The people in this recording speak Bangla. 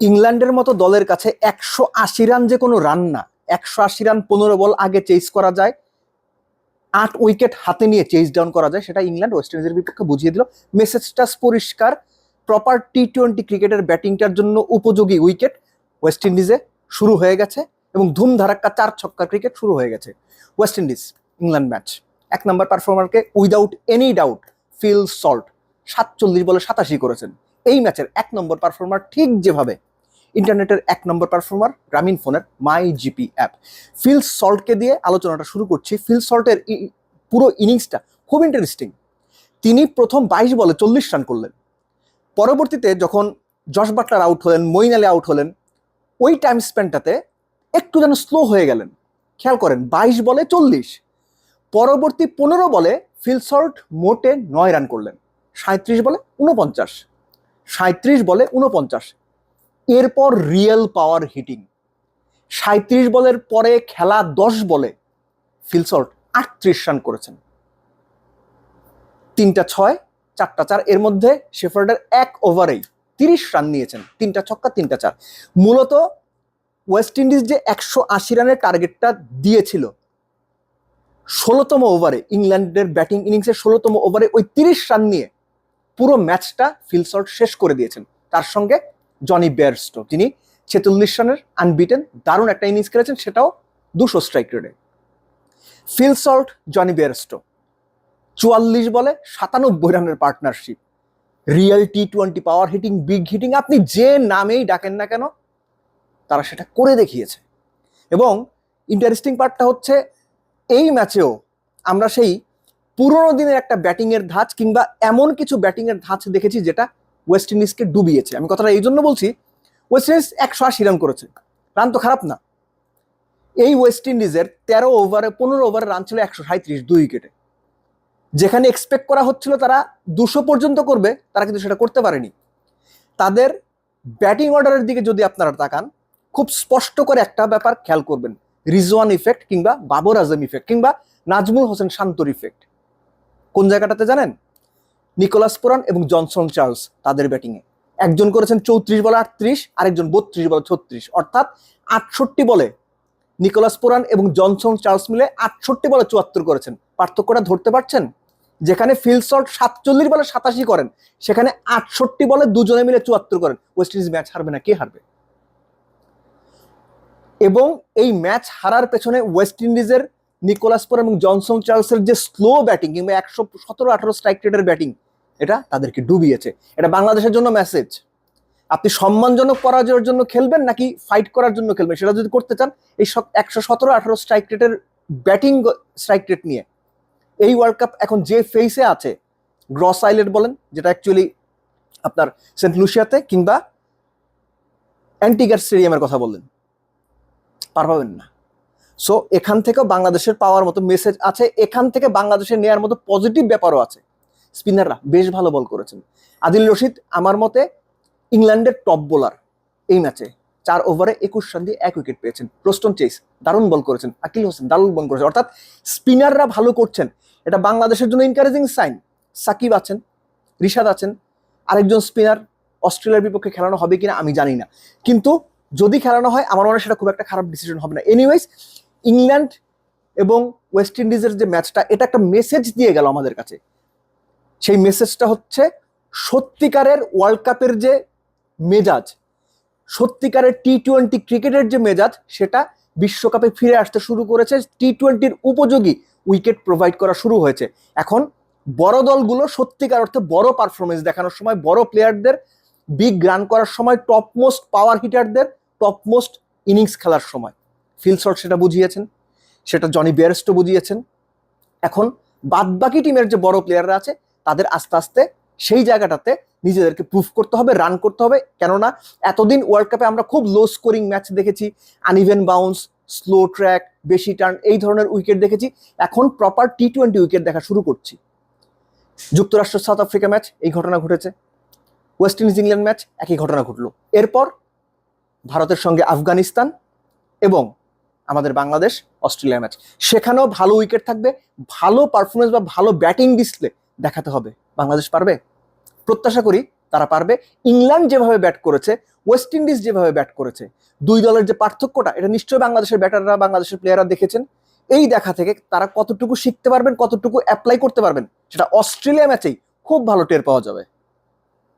ইংল্যান্ডের মতো দলের কাছে একশো আশি রান যে কোনো রান না। একশো আশি রান পনেরো বল আগে চেস করা যায়। আট উইকেট হাতে নিয়ে চেস ডাউন করা যায়, সেটা ইংল্যান্ড ওয়েস্ট ইন্ডিজের বিপক্ষে বুঝিয়ে দিল। মেসেজটা পরিষ্কার, প্রপার টি টোয়েন্টি ক্রিকেটের ব্যাটিংটার জন্য উপযোগী উইকেট ওয়েস্ট ইন্ডিজে শুরু হয়ে গেছে এবং ধুমধারাক্কা চার ছক্কা ক্রিকেট শুরু হয়ে গেছে। West Indies, England match. এক নম্বর পারফর্মারকে without any doubt Phil Salt, সাতচল্লিশ বলে সাতাশি করেছেন। এই ম্যাচের এক নম্বর পারফর্মার ঠিক যেভাবে ইন্টারনেটের এক নম্বর পারফর্মার গ্রামীণ ফোনের মাই জিপি অ্যাপ ফিল সল্টকে দিয়ে আলোচনাটা শুরু করছি। ফিল সল্টের পুরো ইনিংসটা খুব ইন্টারেস্টিং তিনি প্রথম বাইশ বলে চল্লিশ রান করলেন। পরবর্তীতে যখন জশ বাটলার আউট হলেন মইন আলী আউট হলেন, ওই টাইম স্পেন্ডটাতে একটু যেন স্লো হয়ে গেলেন। খেয়াল করেন, বাইশ বলে চল্লিশ। পরবর্তী পনেরো বলে ফিল সল্ট মোটে নয় রান করলেন। সাঁত্রিশ বলে উনপঞ্চাশ সাঁত্রিশ বলে উনপঞ্চাশ এরপর রিয়েল পাওয়ার হিটিং সাঁত্রিশ বলের পরে খেলা দশ বলে ফিলসল্ট আটত্রিশ রান করেছেন। তিনটা ছয়, চারটা চার, এর মধ্যে শেফার্ডের এক ওভারেই তিরিশ রান নিয়েছেন। তিনটা ছক্কা, তিনটা চার। মূলত ওয়েস্ট ইন্ডিজ যে একশো আশি রানের টার্গেটটা দিয়েছিল, ষোলোতম ওভারে ইংল্যান্ডের ব্যাটিং ইনিংসের ষোলোতম ওভারে ওই তিরিশ রান নিয়ে পুরো ম্যাচটা ফিলসল্ট শেষ করে দিয়েছেন। তার সঙ্গে জনি বেয়ারস্টো যিনি ছেচল্লিশ রানের আনবিটেন দারুণ একটা ইনিংস খেলেছেন, সেটাও দুশো স্ট্রাইক রেটে ফিল সল্ট, জনি বেয়ারস্টো চুয়াল্লিশ বলে সাতানব্বই রানের partnership real T twenty power hitting big hitting আপনি যে নামেই ডাকেন না কেন, তারা সেটা করে দেখিয়েছে। এবং ইন্টারেস্টিং পার্টটা হচ্ছে, এই ম্যাচেও আমরা সেই পুরোনো দিনের একটা ব্যাটিংয়ের ধাঁচ কিংবা এমন কিছু ব্যাটিংয়ের ধাঁচ দেখেছি যেটা ওয়েস্ট ইন্ডিজকে ডুবিয়েছে। আমি কথাটা এই জন্য বলছি ওয়েস্ট ইন্ডিজ একশো আশি রান করেছে। রান তো খারাপ না। এই ওয়েস্ট ইন্ডিজের তেরো ওভারে পনেরো ওভারে রান ছিল একশো সাঁত্রিশ দুই উইকেটে যেখানে এক্সপেক্ট করা হচ্ছিল তারা দুশো পর্যন্ত করবে, তারা কিন্তু সেটা করতে পারেনি। তাদের ব্যাটিং অর্ডারের দিকে যদি আপনারা তাকান, খুব স্পষ্ট করে একটা ব্যাপার খেয়াল করবেন। রিজওয়ান ইফেক্ট কিংবা বাবর আজম ইফেক্ট কিংবা নাজমুল হোসেন শান্তর ইফেক্ট কোন জায়গাটাতে জানেন? নিকোলাস পুরান এবং জনসন চার্লস তাদের ব্যাটিংয়ে একজন করেছেন চৌত্রিশ বলে আটত্রিশ, আরেকজন বত্রিশ বলে ছত্রিশ। অর্থাৎ আটষট্টি বলে নিকোলাস পুরান এবং জনসন চার্লস মিলে আটষট্টি বলে চুয়াত্তর করেছেন। পার্থক্যটা ধরতে পারছেন? যেখানে ফিলসল্ট সাতচল্লিশ বলে সাতাশি করেন, সেখানে আটষট্টি বলে দুজনে মিলে চুয়াত্তর করেন। ওয়েস্ট ইন্ডিজ ম্যাচ হারবে না, কে হারবে? এবং এই ম্যাচ হারার পেছনে ওয়েস্ট ইন্ডিজের নিকোলাস পুরান এবং জনসন চার্লসের যে স্লো ব্যাটিং কিংবা একশো সতেরো, আঠারো স্ট্রাইক রেটের ব্যাটিং এটা তাদেরকে ডুবিয়েছে। এটা বাংলাদেশের জন্য মেসেজ আপনি সম্মানজনক পরাজয়ের জন্য খেলবেন নাকি ফাইট করার জন্য খেলবেন? সেটা যদি করতে চান, এই একশো সতেরো, আঠারো স্ট্রাইক রেটের ব্যাটিং স্ট্রাইক রেট নিয়ে। এই ওয়ার্ল্ড কাপ এখন যে ফেসে আছে গ্রস আইলেট বলেন, যেটা অ্যাকচুয়ালি আপনার সেন্ট লুসিয়াতে কিংবা অ্যান্টিগার স্টেডিয়ামের কথা বললেন। পার পাবেন না। সো এখান থেকেও বাংলাদেশের পাওয়ার মতো মেসেজ আছে। এখান থেকে বাংলাদেশের নেওয়ার মতো পজিটিভ ব্যাপারও আছে। স্পিনাররা বেশ ভালো বল করেছেন। আদিল রশিদ আমার মতে ইংল্যান্ডের টপ বোলার এই ম্যাচে চার ওভারে একুশ রান দিয়ে এক উইকেট পেয়েছেন। প্রস্টন চেস, দারুণ বল করেছেন। আকিল হোসেন দারুণ বল করেছেন। অর্থাৎ স্পিনাররা ভালো করছেন। এটা বাংলাদেশের জন্য এনকারেজিং সাইন সাকিব আছেন, রিশাদ আছেন, আরেকজন স্পিনার অস্ট্রেলিয়ার বিপক্ষে খেলানো হবে কিনা আমি জানি না। কিন্তু যদি খেলানো হয়, আমার মনে হয় সেটা খুব একটা খারাপ ডিসিশন হবে না। এনিওয়েজ ইংল্যান্ড এবং ওয়েস্ট ইন্ডিজের যে ম্যাচটা, এটা একটা মেসেজ দিয়ে গেল আমাদের কাছে। সেই মেসেজটা হচ্ছে, সত্যিকারের ওয়ার্ল্ড কাপের যে মেজাজ, সত্যিকারের টি টোয়েন্টি ক্রিকেটের যে মেজাজ, সেটা বিশ্বকাপে ফিরে আসতে শুরু করেছে। টি টোয়েন্টির উপযোগী উইকেট প্রোভাইড করা শুরু হয়েছে। এখন বড় দলগুলো সত্যিকার অর্থে বড় পারফরমেন্স দেখানোর সময়, বড় প্লেয়ারদের বিগ রান করার সময় টপ মোস্ট পাওয়ার হিটারদের টপ মোস্ট ইনিংস খেলার সময়। ফিল শট সেটা বুঝিয়েছেন, সেটা জনি বেয়ারস্টো বুঝিয়েছেন। এখন বাদবাকি টিমের যে বড় প্লেয়াররা আছে, তাদের আস্তে আস্তে সেই জায়গাটাতে নিজেদেরকে প্রুফ করতে হবে রান করতে হবে। কেননা এতদিন ওয়ার্ল্ড কাপে আমরা খুব লো স্কোরিং ম্যাচ দেখেছি আনইভেন বাউন্স স্লো ট্র্যাক বেশি টার্ন এই ধরনের উইকেট দেখেছি। এখন প্রপার টি টোয়েন্টি উইকেট দেখা শুরু করছি। যুক্তরাষ্ট্র সাউথ আফ্রিকা ম্যাচ এই ঘটনা ঘটেছে। ওয়েস্ট ইন্ডিজ ইংল্যান্ড ম্যাচ একই ঘটনা ঘটলো। এরপর ভারতের সঙ্গে আফগানিস্তান এবং আমাদের বাংলাদেশ অস্ট্রেলিয়া ম্যাচ সেখানেও ভালো উইকেট থাকবে, ভালো পারফরমেন্স বা ভালো ব্যাটিং ডিসপ্লে দেখাতে হবে। বাংলাদেশ পারবে? প্রত্যাশা করি তারা পারবে। ইংল্যান্ড যেভাবে ব্যাট করেছে ওয়েস্ট ইন্ডিজ যেভাবে ব্যাট করেছে, দুই দলের যে পার্থক্যটা, এটা নিশ্চয়ই বাংলাদেশের ব্যাটাররা বাংলাদেশের প্লেয়াররা দেখেছেন। এই দেখা থেকে তারা কতটুকু শিখতে পারবেন, কতটুকু অ্যাপ্লাই করতে পারবেন, সেটা অস্ট্রেলিয়া ম্যাচেই খুব ভালো টের পাওয়া যাবে।